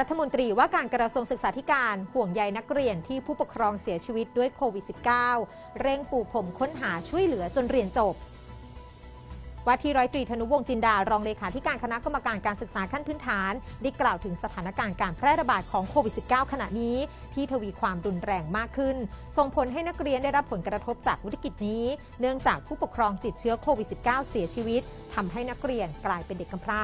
รัฐมนตรีว่าการกระทรวงศึกษาธิการห่วงใยนักเรียนที่ผู้ปกครองเสียชีวิตด้วยโควิด -19 เร่งปูผมค้นหาช่วยเหลือจนเรียนจบว่าที่ร้อยตรีธนุวงศ์จินดา รองเลขาธิการคณะกรรมการการศึกษาขั้นพื้นฐาน ได้กล่าวถึงสถานการณ์การแพร่ระบาดของโควิด -19 ขณะนี้ ที่ทวีความรุนแรงมากขึ้น ส่งผลให้นักเรียนได้รับผลกระทบจากวิกฤตนี้ เนื่องจากผู้ปกครองติดเชื้อโควิด -19 เสียชีวิตทำให้นักเรียนกลายเป็นเด็กกำพร้า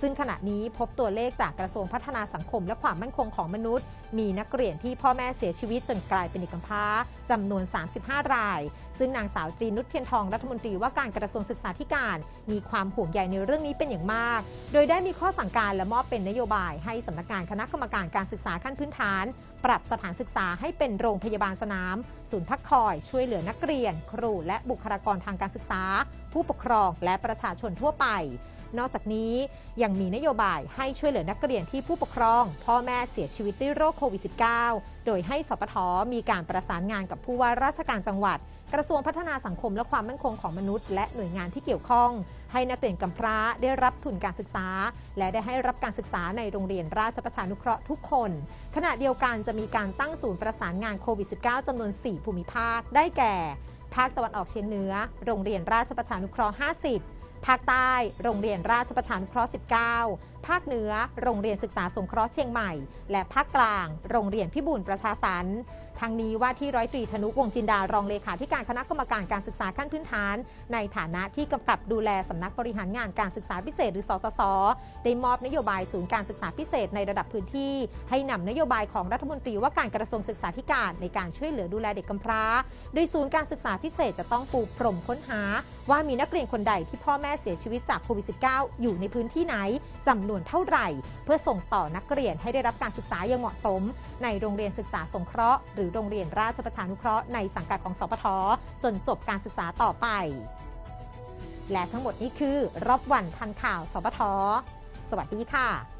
ซึ่งขณะนี้พบตัวเลขจากกระทรวงพัฒนาสังคมและความมั่นคงของมนุษย์ มีนักเรียนที่พ่อแม่เสียชีวิตจนกลายเป็นเด็กกำพร้าจำนวน 35 ราย ซึ่งนางสาวตรีนุชเทียนทองรัฐมนตรีว่าการกระทรวงศึกษาธิการ มีความห่วงใยในเรื่องนี้เป็นอย่างมาก โดยได้มีข้อสั่งการและมอบเป็นนโยบาย ให้สำนักงานคณะกรรมการการศึกษาขั้นพื้นฐาน ปรับสถานศึกษาให้เป็นโรงพยาบาลสนาม ศูนย์พักคอย ช่วยเหลือนักเรียน ครูและบุคลากรทางการศึกษา ผู้ปกครองและประชาชนทั่วไป นอกจากนี้ยังมีนโยบายให้ช่วยเหลือนักเรียนที่ผู้ปกครอง พ่อแม่เสียชีวิตด้วยโรคโควิด -19 โดยให้สปทมีการประสานงานกับผู้ว่าราชการจังหวัด กระทรวงพัฒนาสังคมและความมั่นคงของมนุษย์ และหน่วยงานที่เกี่ยวข้อง ให้นักเรียนกำพร้าได้รับทุนการศึกษา และได้ให้รับการศึกษาในโรงเรียนราชประชานุเคราะห์ทุกคน ขณะเดียวกันจะมีการตั้งศูนย์ประสานงานโควิด -19 จำนวน 4 ภูมิภาคได้แก่ ภาคตะวันออกเฉียงเหนือ โรงเรียนราชประชานุเคราะห์ 50 ภาคใต้ โรงเรียนราชประชานุเคราะห์ 19 ภาคเหนือ โรงเรียนศึกษาสงเคราะห์เชียงใหม่ และภาคกลาง โรงเรียนพิบูลประชาสรรค์ ทางนี้ว่าที่ร้อยตรีธนุวงจินดารองเลขาธิการคณะกรรมการการศึกษาขั้นพื้นฐาน ในฐานะที่กำกับดูแลสำนักบริหารงานการศึกษาพิเศษหรือสสส ได้มอบนโยบายศูนย์การศึกษาพิเศษในระดับพื้นที่ ให้นำนโยบายของรัฐมนตรีว่าการกระทรวงศึกษาธิการในการช่วยเหลือดูแลเด็กกำพร้า โดยศูนย์การศึกษาพิเศษจะต้องปูพรมค้นหา ว่ามีนักเรียนคนใดที่พ่อแม่เสียชีวิตจากโควิด -19 อยู่ในพื้นที่ไหนจำนวนเท่าไหร่ เพื่อส่งต่อนักเรียนให้ได้รับการศึกษาอย่างเหมาะสม ในโรงเรียนศึกษาสงเคราะห์หรือโรงเรียนราชประชานุเคราะห์ในสังกัดของสปทจนจบการศึกษาต่อไป และทั้งหมดนี้คือรอบวันทันข่าวสปทสวัสดีค่ะ